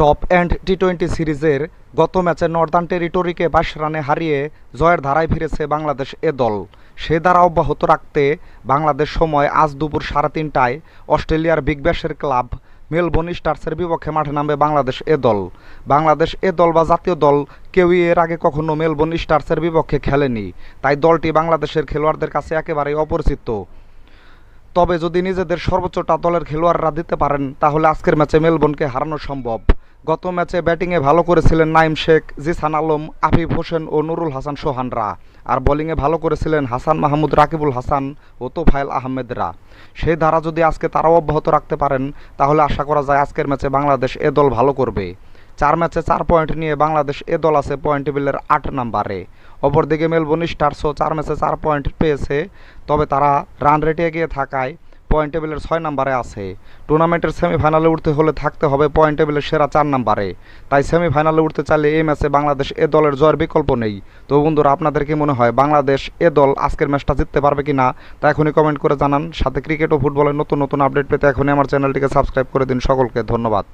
Top and T twenty সিরিজের গত ম্যাচে নর্দার্ন টেরিটরিকে বাইশ রানে হারিয়ে জয়ের ধারায় ফিরেছে বাংলাদেশ এ দল। সে ধারা অব্যাহত রাখতে বাংলাদেশ সময় আজ দুপুর সাড়ে তিনটায় অস্ট্রেলিয়ার বিগ ব্যাশের ক্লাব মেলবোর্ন স্টার্সের বিপক্ষে মাঠে নামবে বাংলাদেশ এ দল। বাংলাদেশ এ দল বা জাতীয় দল কেউই এর আগে কখনো মেলবোর্ন স্টার্সের বিপক্ষে খেলেনি, তাই দলটি বাংলাদেশের খেলোয়াড়দের কাছে একেবারেই অপরিচিত। তবে যদি নিজেদের সর্বোচ্চটা দলের খেলোয়াড়রা দিতে পারেন, তাহলে আজকের ম্যাচে মেলবোর্নকে হারানো সম্ভব। গত ম্যাচে ব্যাটিংয়ে ভালো করেছিলেন নাইম শেখ, জিসান আলম, আফিফ হোসেন ও নুরুল হাসান সোহানরা। আর বোলিংয়ে ভালো করেছিলেন হাসান মাহমুদ, রাকিবুল হাসান ও তোফায়েল আহমেদরা। সেই ধারা যদি আজকে তারাও অব্যাহত রাখতে পারেন, তাহলে আশা করা যায় আজকের ম্যাচে বাংলাদেশ এ দল ভালো করবে। চার ম্যাচে চার পয়েন্ট নিয়ে বাংলাদেশ এ দল আছে পয়েন্ট টেবিলের আট নাম্বারে। অপরদিকে মেলবোর্ন স্টার্সও চার ম্যাচে চার পয়েন্ট পেয়েছে, তবে তারা রান রেটে এগিয়ে থাকায় পয়েন্ট টেবিলের ছয় নম্বরে আছে। টুর্নামেন্টের সেমিফাইনালে উঠতে হলে থাকতে হবে পয়েন্ট টেবিলের সেরা চার নম্বরে। তাই সেমিফাইনালে উঠতে চাইলে এই ম্যাচে বাংলাদেশ এ দলের জয়ের বিকল্প নেই। তো বন্ধুরা, আপনাদের কি মনে হয় বাংলাদেশ এ দল আজকের ম্যাচটা জিততে পারবে কি না তা এখনই কমেন্ট করে জানান। সাথে ক্রিকেট ও ফুটবলের নতুন নতুন আপডেট পেতে এখনই আমার চ্যানেলটিকে সাবস্ক্রাইব করে দিন সকলকে। ধন্যবাদ।